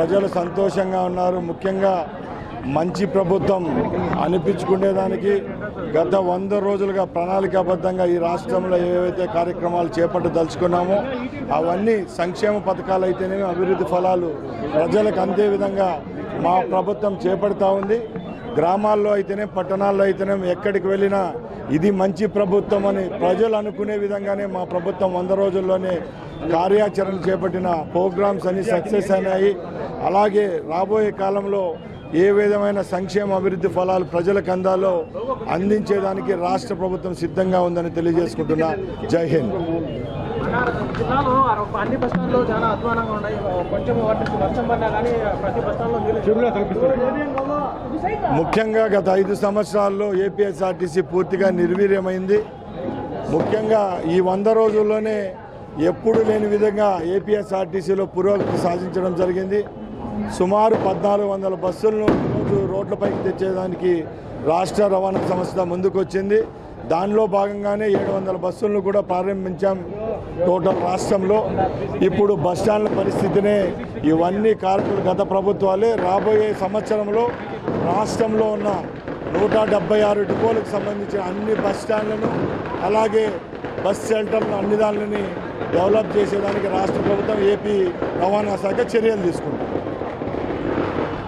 ప్రజలు సంతోషంగా ఉన్నారు. ముఖ్యంగా మంచి ప్రభుత్వం అనిపించుకునేదానికి గత వంద రోజులుగా ప్రణాళికాబద్ధంగా ఈ రాష్ట్రంలో ఏవైతే కార్యక్రమాలు చేపట్టదలుచుకున్నామో అవన్నీ సంక్షేమ పథకాలు అయితేనేమి అభివృద్ధి ఫలాలు ప్రజలకు అందే విధంగా మా ప్రభుత్వం చేపడతా ఉంది. గ్రామాల్లో అయితేనే పట్టణాల్లో అయితేనే ఎక్కడికి వెళ్ళినా ఇది మంచి ప్రభుత్వం అని ప్రజలు అనుకునే విధంగానే మా ప్రభుత్వం వంద రోజుల్లోనే కార్యాచరణ చేపట్టిన ప్రోగ్రామ్స్ అన్ని సక్సెస్ అయినాయి. అలాగే రాబోయే కాలంలో ఏ విధమైన సంక్షేమ అభివృద్ధి ఫలాలు ప్రజలకు అందాలో అందించేదానికి రాష్ట్ర ప్రభుత్వం సిద్ధంగా ఉందని తెలియజేసుకుంటున్నా. జై హింద్. ముఖ్యంగా గత ఐదు సంవత్సరాల్లో ఏపీఎస్ఆర్టీసీ పూర్తిగా నిర్వీర్యమైంది. ముఖ్యంగా ఈ వంద రోజుల్లోనే ఎప్పుడు లేని విధంగా ఏపీఎస్ఆర్టీసీలో పురోగతి సాధించడం జరిగింది. సుమారు పద్నాలుగు వందల బస్సులను రోడ్లపైకి తెచ్చేదానికి రాష్ట్ర రవాణా సంస్థ ముందుకొచ్చింది. దానిలో భాగంగానే ఏడు వందల బస్సులను కూడా ప్రారంభించాం టోటల్ రాష్ట్రంలో. ఇప్పుడు బస్టాండ్ల పరిస్థితినే ఇవన్నీ కార్మికులు గత ప్రభుత్వాలే రాబోయే సంవత్సరంలో రాష్ట్రంలో ఉన్న నూట డెబ్బై ఆరు డిపోలకు సంబంధించిన అన్ని బస్ స్టాండ్లను అలాగే బస్ షెల్టర్లను అన్ని దానిని డెవలప్ చేసేదానికి రాష్ట్ర ప్రభుత్వం ఏపీ రవాణా శాఖ చర్యలు తీసుకుంటుంది.